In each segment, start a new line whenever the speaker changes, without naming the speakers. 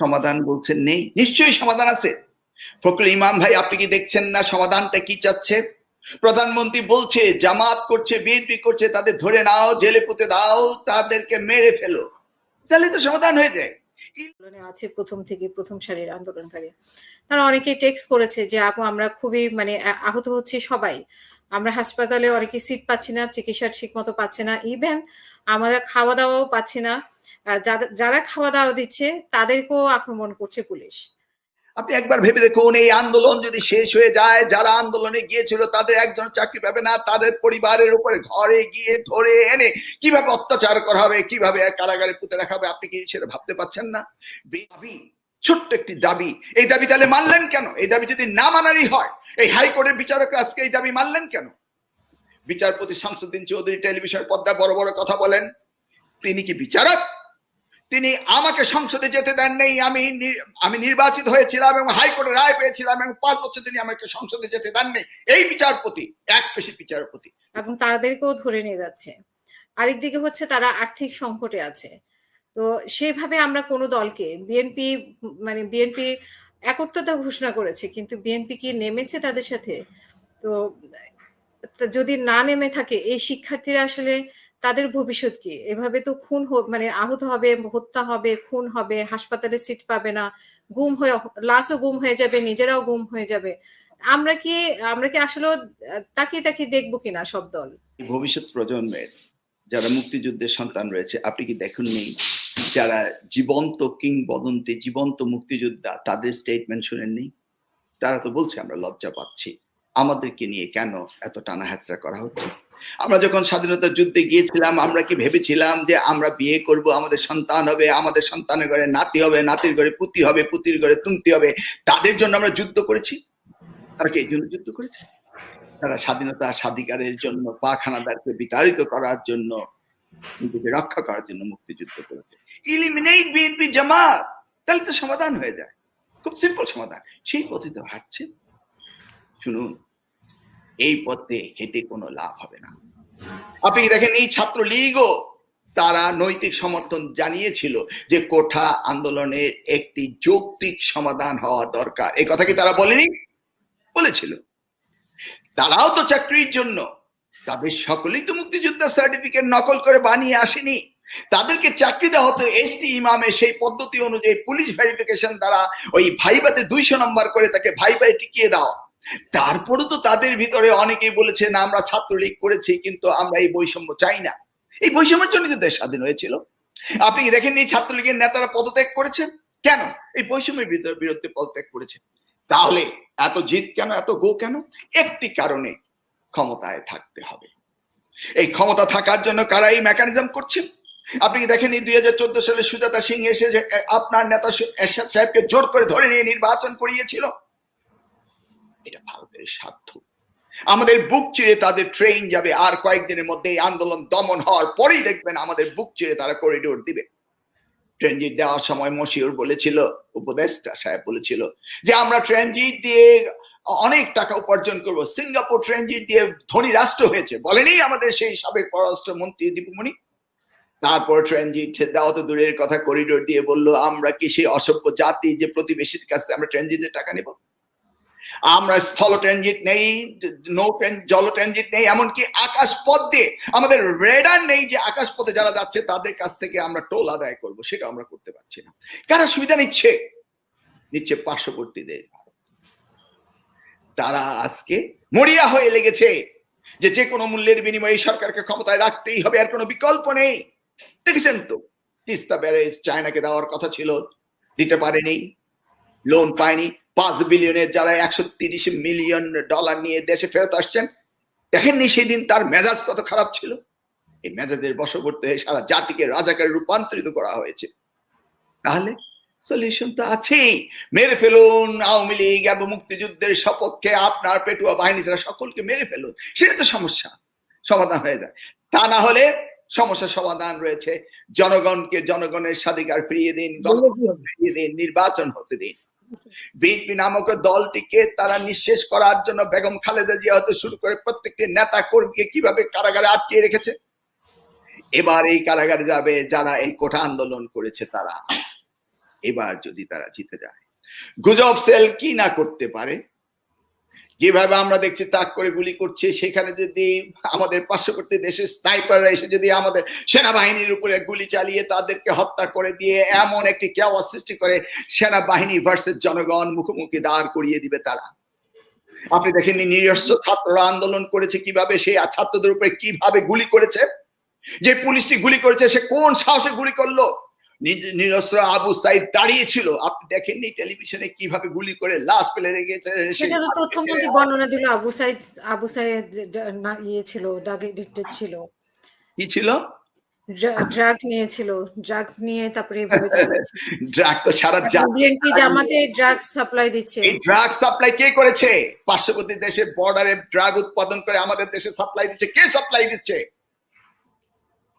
সমাধান বলছেন, নেই। নিশ্চয়ই সমাধান আছে। ফখরুল ইমাম ভাই, আপনি কি দেখছেন না সমাধানটা কি চাচ্ছে? প্রধানমন্ত্রী বলছে, জামাত করছে, বিএনপি করছে, তাদের ধরে নাও, জেলে পুঁতে দাও, তাদেরকে মেরে ফেলো। তাহলে তো সমাধান হয়ে যায়।
আছে প্রথম থেকে প্রথম সারির আন্দোলনকারী। তারা অনেকে টেক্সট করেছে যে, আপু, আমরা খুবই মানে আহত হচ্ছে সবাই। আমরা হাসপাতালে অনেকে সিট পাচ্ছি না, চিকিৎসা ঠিক মতো পাচ্ছে না। ইভেন, আমরা খাওয়া দাওয়াও পাচ্ছি না। যারা খাওয়া দাওয়া দিচ্ছে, তাদেরকেও আক্রমণ করছে পুলিশ।
আপনি একবার ভেবে দেখুন, এই আন্দোলন যদি শেষ হয়ে যায়, যারা আন্দোলনে গিয়েছিল, তাদের একজন চাকরি পাবে না, তাদের পরিবারের উপরে ঘরে গিয়ে ধরে এনে কীভাবে অত্যাচার করা হবে, কীভাবে কারাগারে পুঁতে রাখা হবে, আপনি কি সেটা ভাবতে পাচ্ছেন না? দাবি, ছোট্ট একটি দাবি, এই দাবি তাহলে মানলেন কেন? এই দাবি যদি না মানারই হয়, এই হাইকোর্টের বিচারক আজকে এই দাবি মানলেন কেন? বিচারপতি শামসুদ্দিন চৌধুরী টেলিভিশনের পর্দায় বড় বড় কথা বলেন, তিনি কি বিচারক? তিনি আমাকে সংসদে যেতে দেন নেই আমি আমি নির্বাচিত হয়েছিলাম এবং হাইকোর্টে রায় পেয়েছিলাম এবং পাঁচ বছর তিনি আমাকে সংসদে যেতে দেন নেই এই বিচারপতি, এক পেশি বিচারপতি।
এবং তাদেরকেও ধরে নিয়ে যাচ্ছে। আরেকদিকে হচ্ছে তারা আর্থিক সংকটে আছে। তো সেভাবে আমরা কোনো দলকে, বিএনপি মানে বিএনপি একত্রতা ঘোষণা করেছে, কিন্তু বিএনপি কি নেমেছে তাদের সাথে? তো যদি না নেমে থাকে, এই শিক্ষার্থীরা আসলে তাদের ভবিষ্যৎ কি? এভাবে তো খুন মানে আহত হবে, হত্যা হবে, খুন হবে, হাসপাতালে সিট পাবে না, গুম হয়ে লাশও গুম হয়ে যাবে, নিজেরাও গুম হয়ে যাবে। আমরা কি আমরা কি আসলে তাকিয়ে তাকিয়ে দেখব কিনা সব দল?
ভবিষ্যৎ প্রজন্মের যারা মুক্তিযুদ্ধের সন্তান রয়েছে, আপনি কি দেখুন নেই যারা জীবন্ত কিংবদন্তি, জীবন্ত মুক্তিযোদ্ধা তাদের স্টেটমেন্ট শুনেননি? তারা তো বলছে, আমরা লজ্জা পাচ্ছি। আমাদেরকে নিয়ে কেন এত টানা হ্যাচড়া করা হচ্ছে? আমরা যখন স্বাধীনতা যুদ্ধে গিয়েছিলাম, আমরা কি ভেবেছিলাম যে আমরা বিয়ে করব, আমাদের সন্তান হবে, আমাদের সন্তানের ঘরে নাতি হবে, নাতির ঘরে পুতি হবে, পুতির ঘরে তুন্তি হবে, তাদের জন্য আমরা যুদ্ধ করেছি? তারা কি এই জন্য যুদ্ধ করেছে? তারা স্বাধীনতা স্বাধিকারের জন্য, পাখানাদারকে বিতাড়িত করার জন্য, নিজেকে রক্ষা করার জন্য মুক্তিযুদ্ধ করেছে। Eliminate BNP Jamaat! তাহলে তো সমাধান হয়ে যায়। খুব সিম্পল সমাধান। সেই পথে তো হাঁটছে। শুনুন এই পথে হেঁটে কোনো লাভ হবে না। আপনি দেখেন, এই ছাত্র লীগও তারা নৈতিক সমর্থন জানিয়েছিল যে কোঠা আন্দোলনের একটি যৌক্তিক সমাধান হওয়া দরকার। এই কথা কি তারা বলেনি? বলেছিল। তারাও তো চাকরির জন্য। তাদের সকলেই তো মুক্তিযোদ্ধার সার্টিফিকেট নকল করে বানিয়ে আসেনি। তাদেরকে চাকরি দেওয়া হতো এসটি ইমামে। সেই পদ্ধতি অনুযায়ী পুলিশ ভেরিফিকেশন দ্বারা ওই ভাইবাতে দুইশো নম্বর করে তাকে ভাইবাই টিকিয়ে দাও তারপরে তো তাদের ভিতরে অনেকেই বলেছে, না, আমরা ছাত্রলীগ করেছি, কিন্তু আমরা এই বৈষম্য চাই না। এই বৈষম্যের জন্য কিন্তু দেশ স্বাধীন হয়েছিল। আপনি কি দেখেননি ছাত্রলীগের নেতারা পদত্যাগ করেছেন কেন? এই বৈষম্যের বিরুদ্ধে- বিরুদ্ধে পদত্যাগ করেছে। তাহলে এত জিত কেন? এত গো কেন? একটি কারণে ক্ষমতায় থাকতে হবে। এই ক্ষমতা থাকার জন্য কারা এই মেকানিজম করছে? আপনি কি দেখেন দুই হাজার চোদ্দ সালে সুজাতা সিং এসে যে আপনার নেতা এরশাদ সাহেবকে জোর করে ধরে নিয়ে নির্বাচন করিয়েছিল? এটা ভারতের স্বার্থ। আমাদের বুক চিরে তাদের ট্রেন যাবে, আর কয়েকদিনের মধ্যে এই আন্দোলন দমন হওয়ার পরেই দেখবেন আমাদের বুক চিরে তারা করিডোর দিবে। ট্রেনজিট দেওয়ার সময় মশিউর বলেছিল, উপদেষ্টা সাহেব বলেছিল যে, আমরা ট্রেনজিট দিয়ে অনেক টাকা উপার্জন করব। সিঙ্গাপুর ট্রেনজিট দিয়ে ধনী রাষ্ট্র হয়েছে। বলেনি আমাদের সেই সাবেক পররাষ্ট্র মন্ত্রী দীপুমণি? তারপর ট্রেনজিট দেওয়া তো দূরের কথা করিডোর দিয়ে বলল, আমরা কি সেই অসভ্য জাতি যে প্রতিবেশীর কাছে আমরা ট্রেনজিটের টাকা নেব? আমরা স্থল ট্রানজিট নেই নৌ জল ট্রানজিট নেই, এমনকি আকাশ পথ দিয়ে আমাদের রেডার নেই যে আকাশ পথে যারা যাচ্ছে তাদের কাছ থেকে আমরা টোল আদায় করব, সেটা আমরা করতে পারছি না। কারা সুবিধা নিচ্ছে? নিচ্ছে পার্শ্ববর্তীদের। তারা আজকে মরিয়া হয়ে লেগেছে যে যে কোনো মূল্যের বিনিময়ে সরকারকে ক্ষমতায় রাখতেই হবে, আর কোনো বিকল্প নেই। দেখেছেন তো, তিস্তা ব্যারেজ চায়নাকে দেওয়ার কথা ছিল, দিতে পারেনি লোন পায়নি পাঁচ বিলিয়নের যারা একশো তিরিশ মিলিয়ন ডলার নিয়ে দেশে ফেরত আসছেন। দেখেননি সেদিন তার মেজাজ কত খারাপ ছিল? এই মেজাজের বশবর্তী হয়ে সারা জাতিকে রাজাকারে রূপান্তরিত করা হয়েছে। তাহলে সলিউশন তো আছেই। মেরে ফেলুন আওয়ামী লীগ এবং মুক্তিযুদ্ধের সপক্ষে আপনার পেটুয়া বাহিনী যারা সকলকে মেরে ফেলুন। সেটা তো সমস্যা। সমাধান হয়ে যায়। তা না হলে সমস্যা সমাধান রয়েছে। জনগণকে জনগণের স্বাধিকার ফিরিয়ে দিন ফিরিয়ে দিন, নির্বাচন হতে দিন। বিএনপি নামক দলটিকে তারা নিঃশেষ করার জন্য বেগম খালেদা জিয়া হতে শুরু করে প্রত্যেকটি নেতা কর্মীকে কীভাবে কারাগারে আটকে রেখেছে? এবার এই কারাগারে যাবে যারা এই কোঠা আন্দোলন করেছে তারা। এবার যদি তারা জিতে যায়। গুজব সেল কি না করতে পারে? যেভাবে আমরা দেখছি তাক করে গুলি করছে, সেখানে যদি আমাদের পার্শ্ববর্তী দেশের স্নাইপাররা এসে যদি আমাদের সেনাবাহিনীর উপরে গুলি চালিয়ে তাদেরকে হত্যা করে দিয়ে এমন একটি কেওয়া সৃষ্টি করে, সেনাবাহিনী ভার্সেস জনগণ মুখোমুখি দাঁড় করিয়ে দিবে তারা। আপনি দেখেননি নিজস্ব ছাত্ররা আন্দোলন করেছে কীভাবে সেই ছাত্রদের উপরে কীভাবে গুলি করেছে? যে পুলিশটি গুলি করেছে, সে কোন সাহসে গুলি করল? নিরস্ত্র আবু সাইদ দাঁড়িয়ে ছিল আপনি দেখেননি টেলিভিশনে কীভাবে গুলি করে লাশ ফেলে রেখেছে? সে-
সেটা তো তথ্যমন্ত্রী বর্ণনা দিল আবু সাইদ আবু সাইদ না- ইয়ে ছিল ড্রাগ এডিক্টেড ছিল।
কি ছিল?
ড্রাগ নিয়েছিল ড্রাগ নিয়ে তারপরে এভাবে
ড্রাগ তো সারা
বিএনপি জামাতে ড্রাগ সাপ্লাই দিচ্ছে।
এই ড্রাগ সাপ্লাই কে করেছে? পার্শ্ববর্তী দেশের বর্ডারে ড্রাগ উৎপাদন করে আমাদের দেশে সাপ্লাই দিচ্ছে। কে সাপ্লাই দিচ্ছে?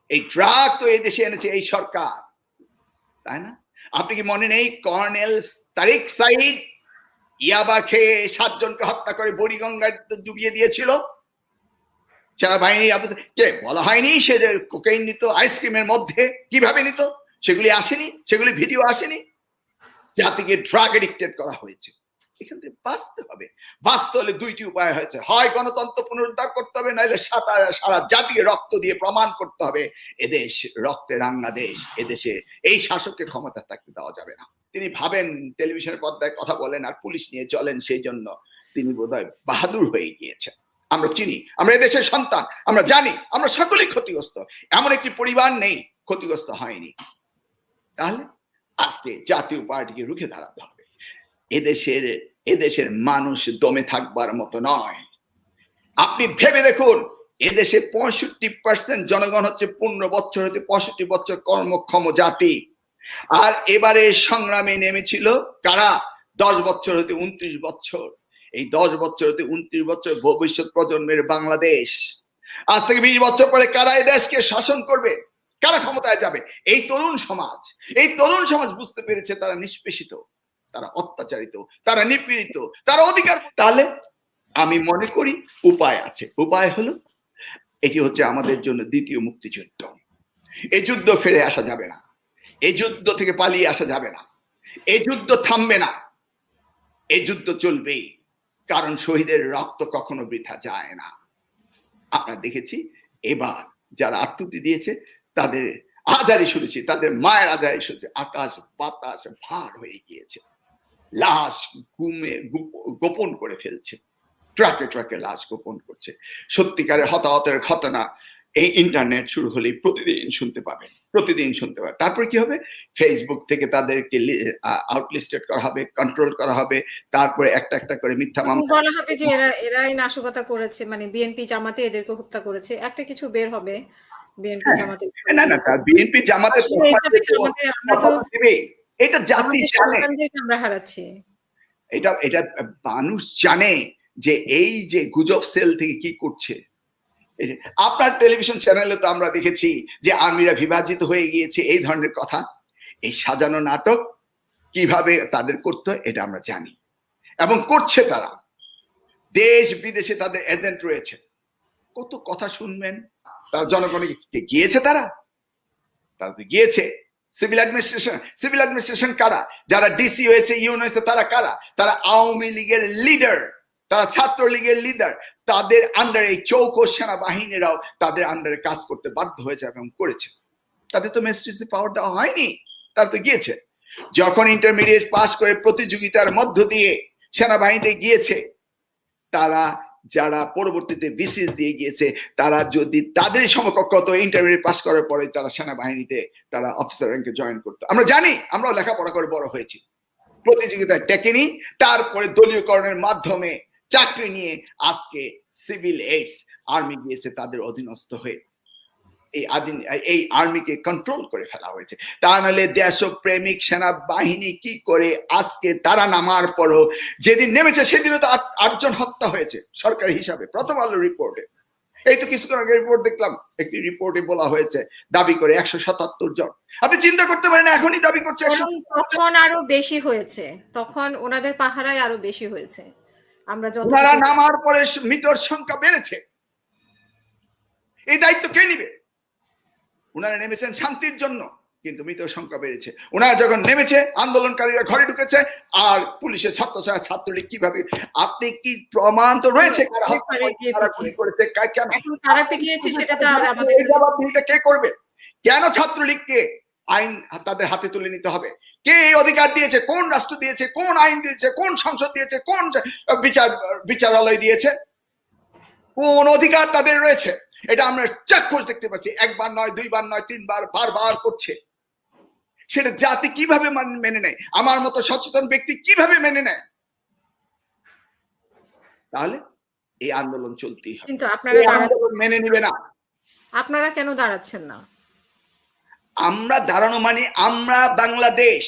এই ড্রাগ তো এই দেশে এনেছে এই সরকার। তাই না? আপনি কি মনে নেই কর্নেল তারিক সাইদ ইয়াবা খেয়ে সাতজনকে হত্যা করে বুড়িগঙ্গায় ডুবিয়ে দিয়েছিল? সেনাবাহিনী বাহিনী কে বলা হয়নি সে যে কোকাইন নিত, আইসক্রিমের মধ্যে কীভাবে নিত? সেগুলি আসেনি, সেগুলি ভিডিও আসেনি। জাতিকে ড্রাগ এডিক্টেড করা হয়েছে। বাঁচতে হবে। বাঁচতে হলে দুইটি উপায় হয়েছে। হয় গণতন্ত্র পুনরুদ্ধার করতে হবে নাহলে সারা জাতিকে রক্ত দিয়ে প্রমাণ করতে হবে এদেশ রক্তে রাঙ্গা দেশ এদেশে এই শাসককে ক্ষমতা থাকতে দেওয়া যাবে না। তিনি ভাবেন, টেলিভিশনের পর্দায় কথা বলেন আর পুলিশ নিয়ে চলেন, সেই জন্য তিনি বোধহয় বাহাদুর হয়ে গিয়েছেন। আমরা চিনি, আমরা এদেশের সন্তান, আমরা জানি, আমরা সকলেই ক্ষতিগ্রস্ত। এমন একটি পরিবার নেই, ক্ষতিগ্রস্ত হয়নি। তাহলে আজকে জাতীয় পার্টিকে রুখে দাঁড়াতে হবে। এদেশের এদেশের মানুষ দমে থাকবার মতো নয়। আপনি ভেবে দেখুন, এদেশে পঁয়ষট্টি পার্সেন্ট জনগণ হচ্ছে পনেরো বছর হতে পঁয়ষট্টি বছর কর্মক্ষম জাতি। আর এবারে সংগ্রামে নেমেছিল কারা? দশ বছর হতে উনত্রিশ বছর। এই দশ বছর হতে উনত্রিশ বছর ভবিষ্যৎ প্রজন্মের বাংলাদেশ। আজ থেকে বিশ বছর পরে কারা এই দেশকে শাসন করবে? কারা ক্ষমতায় যাবে? এই তরুণ সমাজ। এই তরুণ সমাজ বুঝতে পেরেছে তারা নিষ্পেষিত। তারা অত্যাচারিত, তারা নিপীড়িত, তারা অধিকার তাহলে আমি মনে করি উপায় আছে। উপায় হলো, এটি হচ্ছে আমাদের জন্য দ্বিতীয় মুক্তিযুদ্ধ। এই যুদ্ধ ফিরে আসা যাবে না। এই যুদ্ধ থেকে পালিয়ে আসা যাবে না। এই যুদ্ধ থামবে না। এই যুদ্ধ চলবেই। কারণ শহীদের রক্ত কখনো বৃথা যায় না। আমরা দেখেছি, এবার যারা আত্মতি দিয়েছে, তাদের আজারি শুনেছি, তাদের মায়ের আজারি শুনেছে। আকাশ বাতাস ভার হয়ে গিয়েছে। লাশ গুমে গোপন করে ফেলছে। ট্রাকে ট্রাকে লাশ গোপন করছে। সত্যিকারের হতাহতের ঘটনা এই ইন্টারনেট শুরু হলেই প্রতিদিন শুনতে পাবেন প্রতিদিন শুনতে পাবেন। তারপরে কি হবে? ফেসবুক থেকে তাদেরকে আউটলিস্টেড করা হবে কন্ট্রোল করা হবে তারপরে একটা একটা করে মিথ্যা মামলা
বলা হবে যে এরা এরাই নাশকতা করেছে মানে বিএনপি জামাতে এদেরকে হত্যা করেছে। একটা কিছু বের হবে বিএনপি
হ্যাঁ,
জামাতে।
না না বিএনপি জামাতের এটা জাতি জানে।
আমরা হারাচ্ছি।
এটা এটা মানুষ জানে যে এই যে গুজব সেল থেকে কি করছে। আপনার টেলিভিশন চ্যানেলে তো আমরা দেখেছি যে আর্মিরা বিভাজিত হয়ে গিয়েছে এই ধরনের কথা। এই সাজানো নাটক কীভাবে তাদের করতে এটা আমরা জানি। এবং করছে তারা। দেশ বিদেশে তাদের এজেন্ট রয়েছে। কত কথা শুনবেন? তারা জনগণে গিয়েছে তারা? তারা তো গিয়েছে। সিভিল অ্যাডমিনিস্ট্রেশন সিভিল অ্যাডমিনিস্ট্রেশন কারা? যারা ডিসি হয়েছে ইউন হয়েছে, তারা কারা? তারা আওয়ামী লীগের লিডার তারা ছাত্র লীগের লিডার তাদের আন্ডারে এই চৌকো সেনাবাহিনীরাও তাদের আন্ডারে কাজ করতে বাধ্য হয়েছে এবং করেছে। তাদের তো মেসিসি পাওয়ার দেওয়া হয়নি, তারা তো গিয়েছে। যখন ইন্টারমিডিয়েট পাস করে প্রতিযোগিতার মধ্য দিয়ে সেনাবাহিনীতে গিয়েছে, তারা যারা পরবর্তীতে বিসিএস দিয়ে গিয়েছে, তারা যদি তাদের সমকক্ষ তো ইন্টারমিডিয়েট পাস করার পরে তারা সেনাবাহিনীতে তারা অফিসার র্যাঙ্কে জয়েন করতো। আমরা জানি, আমরাও লেখাপড়া করে বড় হয়েছি। প্রতিযোগিতায় টেকেনি, তারপরে দলীয়করণের মাধ্যমে চাকরি নিয়ে আজকে সিভিল এইডস আর্মি গিয়েছে, তাদের অধীনস্থ হয়ে। এই আদিন এই আর্মিকে কন্ট্রোল করে ফেলা হয়েছে। তা নাহলে দেশপ্রেমিক সেনাবাহিনী কি করে আজকে তারা নামার পরও যেদিন নেমেছে সেদিনও তো আটজন হত্যা হয়েছে সরকারি হিসাবে। প্রথম আলো রিপোর্টে এই তো কিছুক্ষণ আগে রিপোর্ট দেখলাম একটি রিপোর্টে বলা হয়েছে দাবি করে একশো সাতাত্তর জন। আপনি চিন্তা করতে পারেন এখনই দাবি করছে
তখন আরও বেশি হয়েছে। তখন ওনাদের পাহারায় আরও বেশি হয়েছে। আমরা যত
নামার পরে মৃতর সংখ্যা বেড়েছে। এই দায়িত্ব কে নিবে? ওনারা নেমেছেন শান্তির জন্য কিন্তু মৃত সংখ্যা বেড়েছে। ওনারা যখন নেমেছে আন্দোলনকারীরা ঘরে ঢুকেছে আর পুলিশের ছাত্র ছাত্রলীগ কীভাবে আপনি কি প্রমাণ তো রয়েছে কে করবে? কেন ছাত্রলীগকে আইন তাদের হাতে তুলে নিতে হবে? কে এই অধিকার দিয়েছে? কোন রাষ্ট্র দিয়েছে? কোন আইন দিয়েছে? কোন সংসদ দিয়েছে? কোন বিচার বিচারালয় দিয়েছে? কোন অধিকার তাদের রয়েছে? এটা আমরা চাক্ষুষ দেখতে পাচ্ছি। একবার নয় দুইবার নয় তিনবার বারবার করছে। সেটা জাতি কীভাবে মেনে নেয়? আমার মতো সচেতন ব্যক্তি কীভাবে মেনে নেয়? তাহলে এই আন্দোলন চলতেই হবে।
কিন্তু আপনারা
মেনে নিবে না।
আপনারা কেন দাঁড়াচ্ছেন না?
আমরা দাঁড়ানো মানে আমরা বাংলাদেশ।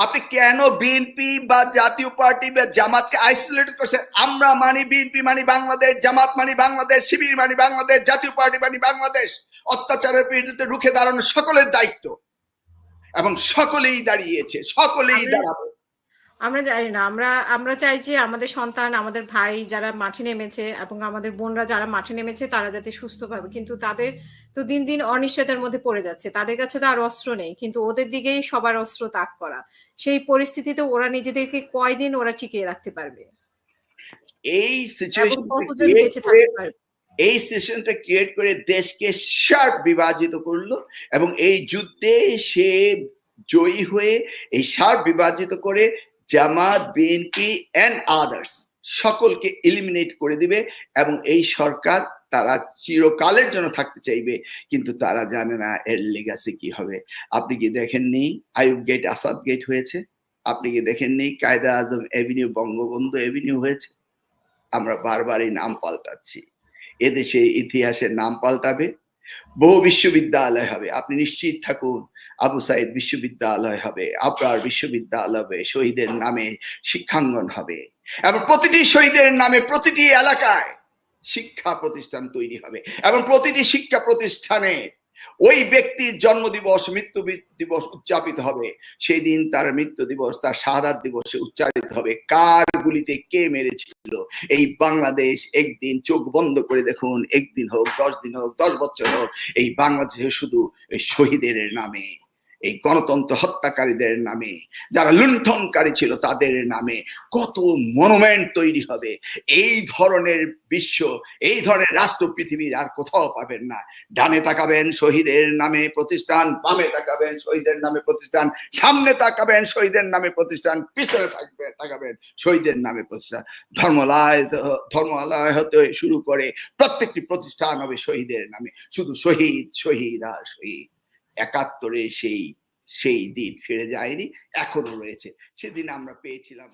আপনি কেন বিএনপি বা জাতীয় পার্টি বা জামাতকে আইসোলেট করছেন? আমরা মানি বিএনপি মানি বাংলাদেশ জামাত মানি বাংলাদেশ শিবির মানি বাংলাদেশ জাতীয় পার্টি মানি বাংলাদেশ। অত্যাচারের বিরুদ্ধে রুখে দাঁড়ানো সকলের দায়িত্ব। এবং সকলেই দাঁড়িয়েছে সকলেই দাঁড়াবে।
আমরা জানি না আমরা আমরা চাই যে আমাদের সন্তান আমাদের ভাই যারা মাঠে নেমেছে এবং আমাদের বোনরা যারা মাঠে নেমেছে তারা যাতে সুস্থ সুস্থভাবে কিন্তু তাদের তো দিন দিন অনিশ্চয়তার মধ্যে পড়ে যাচ্ছে। তাদের কাছে তো আর অস্ত্র নেই কিন্তু ওদের দিকেই সবার অস্ত্র তাক করা। সেই পরিস্থিতিতে ওরা নিজেদেরকে কয়দিন ওরা টিকিয়ে রাখতে পারবে?
এই সিচুয়েশন এই সিস্টেমটা ক্রিয়েট করে দেশকে শার্প বিভাজিত করল এবং এই যুদ্ধে সে জয়ী হয়ে এই শার্প বিভাজিত করে জামাত বিএনপি এন্ড আদার্স সকলকে এলিমিনেট করে দিবে এবং এই সরকার তারা চিরকালের জন্য থাকতে চাইবে, কিন্তু তারা জানে না এর লেগাসি কি হবে। আপনি কি দেখেননি আয়ুব গেট, আসাদ গেট হয়েছে? আপনি কি দেখেননি কায়দা আজম এভিনিউ বঙ্গবন্ধু এভিনিউ হয়েছে? আমরা বারবার এই নাম পাল্টাচ্ছি। এদেশে ইতিহাসের নাম পাল্টাবে, বহু বিশ্ববিদ্যালয় হবে। আপনি নিশ্চিত থাকুন আবু সাইদ বিশ্ববিদ্যালয় হবে, আবরার বিশ্ববিদ্যালয় হবে, শহীদের নামে শিক্ষাঙ্গন হবে। এবং প্রতিটি শহীদের নামে প্রতিটি এলাকায় শিক্ষা প্রতিষ্ঠান তৈরি হবে। এবং প্রতিটি শিক্ষা প্রতিষ্ঠানে ওই ব্যক্তির জন্ম দিবস মৃত্যু দিবস উদযাপিত হবে। সেই দিন তার মৃত্যু দিবস, তার শাহাদাত দিবসে উচ্চারিত হবে। কার গুলিতে কে মেরেছিল? এই বাংলাদেশ একদিন চোখ বন্ধ করে দেখুন। একদিন হোক, দশ দিন হোক, দশ বছর হোক, এই বাংলাদেশে শুধু শহীদের নামে। এই গণতন্ত্র হত্যাকারীদের নামে, যারা লুণ্ঠনকারী ছিল তাদের নামে কত মনুমেন্ট তৈরি হবে। এই ধরনের বিশ্ব, এই ধরনের রাষ্ট্র পৃথিবীর আর কোথাও পাবেন না। ডানে তাকাবেন, শহীদের নামে প্রতিষ্ঠান, বামে তাকাবেন, শহীদের নামে প্রতিষ্ঠান, সামনে তাকাবেন, শহীদের নামে প্রতিষ্ঠান, পিছনে থাকবে, তাকাবেন, শহীদের নামে প্রতিষ্ঠান। ধর্মলায় ধর্মালয় হতে শুরু করে প্রত্যেকটি প্রতিষ্ঠান হবে শহীদের নামে। শুধু শহীদ শহীদ আর শহীদ। একাত্তরে সেই সেই দিন ফিরে যায়নি এখনও রয়েছে। সেদিন আমরা পেয়েছিলাম